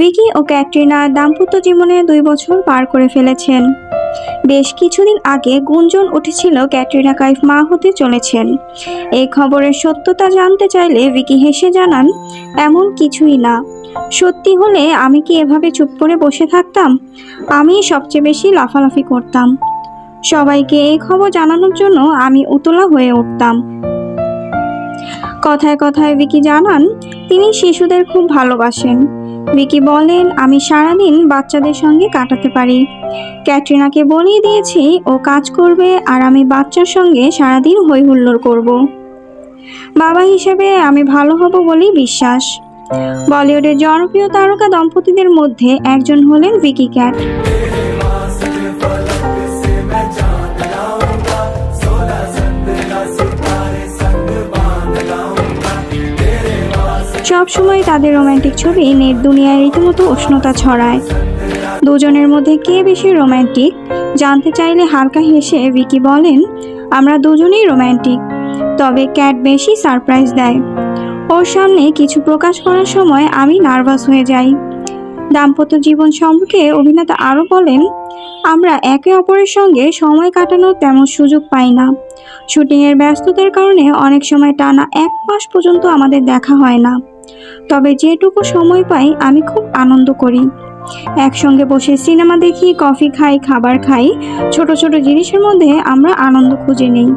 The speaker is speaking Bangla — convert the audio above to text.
ভিকি ও ক্যাটরিনা দাম্পত্য জীবনে দুই বছর পার করে ফেলেছেন। বেশ কিছুদিন আগে গুঞ্জন উঠেছিল ক্যাটরিনা কাইফ মা হতে চলেছেন। এই খবরের সত্যতা জানতে চাইলে ভিকি হেসে জানান, এমন কিছুই না। সত্যি হলে আমি কি এভাবে চুপ করে বসে থাকতাম? আমি সবচেয়ে বেশি লাফালাফি করতাম। সবাইকে এই খবর জানানোর জন্য আমি উতলা হয়ে উঠতাম। কথায় কথায় ভিকি জানান তিনি শিশুদের খুব ভালোবাসেন। ভিকি বলেন, আমি সারাদিন বাচ্চাদের সঙ্গে কাটাতে পারি। ক্যাটরিনাকে বলিয়ে দিয়েছি, ও কাজ করবে আর আমি বাচ্চার সঙ্গে সারাদিন হই হুল্লোড় করব। বাবা হিসেবে আমি ভালো হব বলেই বিশ্বাস। বলিউডের জনপ্রিয় তারকা দম্পতিদের মধ্যে একজন হলেন ভিকি ক্যাট। সবসময় তাদের রোম্যান্টিক ছবি নেট দুনিয়ায় রীতিমতো উষ্ণতা ছড়ায়। দুজনের মধ্যে কে বেশি রোম্যান্টিক জানতে চাইলে হালকা হেসে ভিকি বলেন, আমরা দুজনেই রোম্যান্টিক তবে ক্যাট বেশি সারপ্রাইজ দেয়। ওর সামনে কিছু প্রকাশ করার সময় আমি নার্ভাস হয়ে যাই। দাম্পত্য জীবন সম্পর্কে অভিনেতা আরও বলেন, আমরা একে অপরের সঙ্গে সময় কাটানোর তেমন সুযোগ পাই না। শুটিংয়ের ব্যস্ততার কারণে অনেক সময় টানা এক মাস পর্যন্ত আমাদের দেখা হয় না। তবে যেটুকু সময় পাই আমি খুব আনন্দ করি। একসঙ্গে বসে সিনেমা দেখি, কফি খাই, খাবার খাই, ছোট ছোট জিনিসের মধ্যে আমরা আনন্দ খুঁজে নেই।